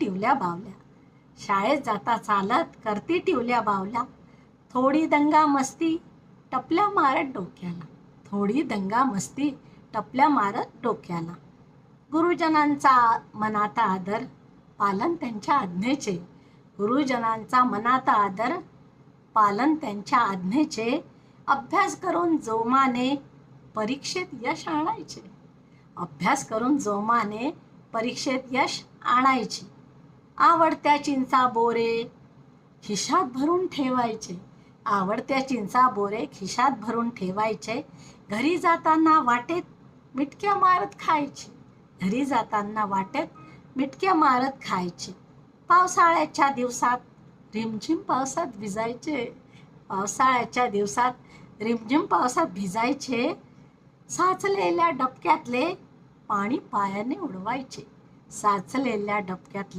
टिवल्या बावल्या. शाळेत जाता चालत करती टिवल्या बावल्या. थोडी दंगा मस्ती टपल्या मारत डोक्याला. थोडी दंगा मस्ती टपल्या मारत डोक्याला. गुरुजनांचा मनाता आदर पालन त्यांच्या आज्ञेचे. गुरुजनांचा मनाता आदर पालन त्यांच्या आज्ञेचे. अभ्यास करून जोमाने परीक्षेत यश आणायचे. अभ्यास करून जोमाने परीक्षेत यश आणायचे. आवडत्या चिंचा बोरे खिशात भरून ठेवायचे. आवडत्या चिंचा बोरे खिशात भरून ठेवायचे. घरी जाताना वाटेत मिटक्या मारत खायचे. घरी जाताना वाटेत मिटक्या मारत खायचे. पावसाळ्याच्या दिवसात रिमझिम पावसात भिजायचे. पावसाळ्याच्या दिवसात रिमझिम पावसात भिजायचे. साचलेल्या डबक्यातले पाणी पायाने उडवायचे. साचलेल्या डबक्यातले